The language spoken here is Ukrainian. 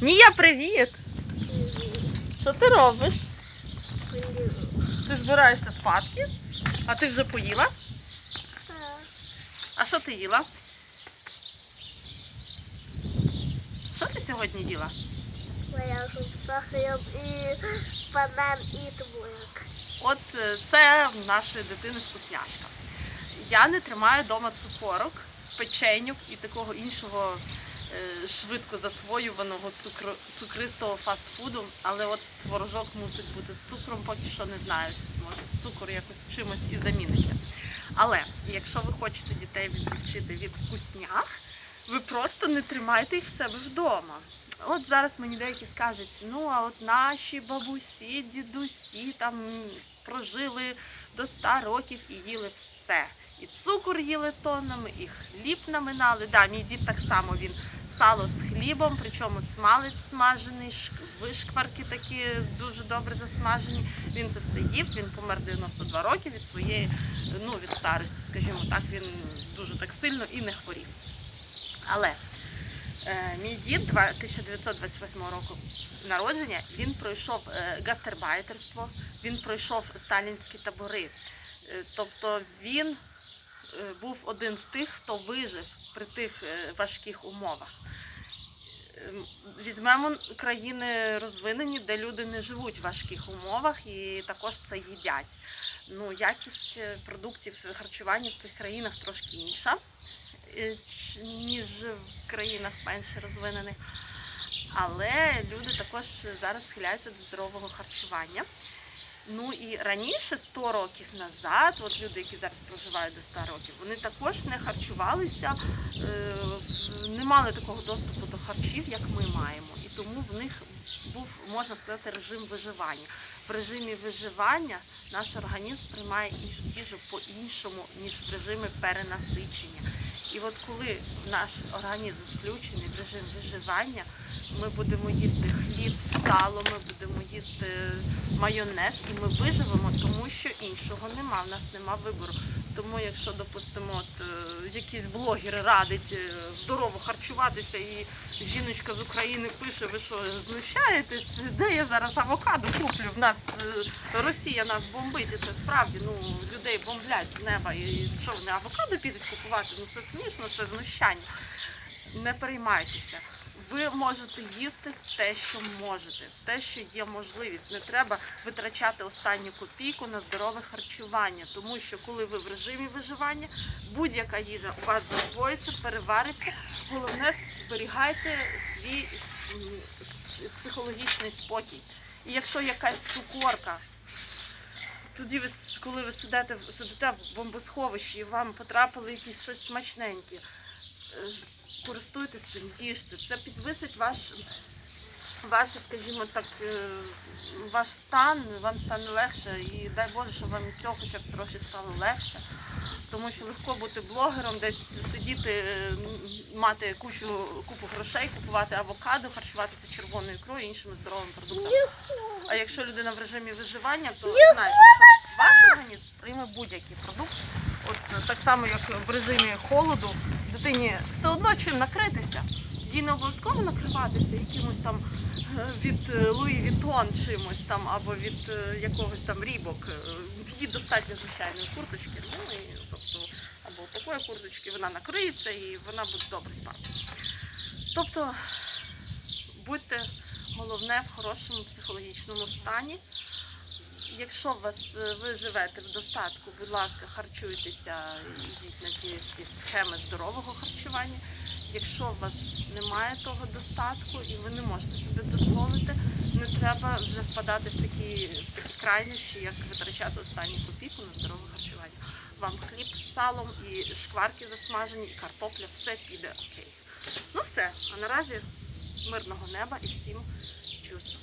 Нія, привіт! Що ти робиш? Ти збираєшся спадки? А ти вже поїла? А що ти їла? Що ти сьогодні їла? Моя сахаром і банан і творог. От е, це в нашої дитини вкусняшка. Я не тримаю вдома цукорок, печенюк і такого іншого швидко засвоюваного цукро, цукристого фастфуду, але от творожок мусить бути з цукром, поки що не знаю. Може цукор якось чимось і заміниться. Але якщо ви хочете дітей відвчити від вкуснях, ви просто не тримайте їх в себе вдома. От зараз мені деякі скажуть, ну а от наші бабусі, дідусі там прожили до 100 років і їли все. І цукор їли тоннами, і хліб наминали. Да, мій дід так само він сало з хлібом, причому смалець смажений, шк- вишкварки такі дуже добре засмажені. Він це все їв. Він помер 92 роки від своєї, ну від старості, скажімо так, він дуже так сильно і не хворів. Але Мій дід 1928 року народження. Він пройшов е, гастербайтерство, він пройшов сталінські табори. Е, Тобто він е, був один з тих, хто вижив при тих е, важких умовах. Ем, Візьмемо країни розвинені, де люди не живуть в важких умовах і також це їдять. Ну, якість е, продуктів харчування в цих країнах трошки інша е, ніж в країнах менш розвинених. Але люди також зараз схиляються до здорового харчування. Ну і раніше, 100 років назад, от люди, які зараз проживають до 100 років, вони також не харчувалися, е, не мали такого доступу до харчів, як ми маємо. І тому в них був, можна сказати, режим виживання. В режимі виживання наш організм приймає їжу по-іншому, ніж в режимі перенасичення. І от коли наш організм включений в режим виживання, ми будемо їсти хліб, сало, ми будемо їсти майонез, і ми виживемо, тому що іншого нема. В нас нема вибору. Тому, якщо, допустимо, от, е, якийсь блогер радить е, здорово харчуватися, і жіночка з України пише, ви що знущаєтесь, де я зараз авокадо куплю? В нас е, Росія нас бомбить, і це справді ну, людей бомблять з неба. І що вони авокадо підуть купувати? Ну це смішно, це знущання. Не переймайтеся. Ви можете їсти те, що можете, те, що є можливість. Не треба витрачати останню копійку на здорове харчування, тому що коли ви в режимі виживання, будь-яка їжа у вас засвоїться, перевариться. Головне, зберігайте свій психологічний спокій. І якщо якась цукорка, тоді ви, коли ви сидите, сидите в бомбосховищі і вам потрапили якісь щось смачненьке, е, користуйтесь цим, їжте. Це підвисить ваш, ваш, скажімо так, е, ваш стан, вам стане легше. І дай Боже, щоб вам від цього хоча б трохи стало легше. Тому що легко бути блогером, десь сидіти, е, мати кучу купу грошей, купувати авокадо, харчуватися червоною ікрою і іншими здоровими продуктами. А якщо людина в режимі виживання, то знайте, що ваш організм прийме будь-який продукт. От так само, як в режимі холоду, дитині все одно чим накритися. Їй не обов'язково накриватися якимось там е, від е, Луї Вітон чимось там або від е, якогось там рібок. Е, Їй достатньо звичайної курточки. Ну і тобто або такої курточки вона накриється і вона буде добре спати. Тобто будьте головне в хорошому психологічному стані. Якщо вас е, ви живете в достатку, будь ласка, харчуйтеся, йдіть на ті всі схеми здорового харчування. Якщо у вас немає того достатку і ви не можете собі дозволити, не треба вже впадати в такі, в такі крайнощі, як витрачати останню копійку на здорове харчування. Вам хліб з салом і шкварки засмажені, і картопля, все піде окей. Ну все, а наразі мирного неба і всім чус.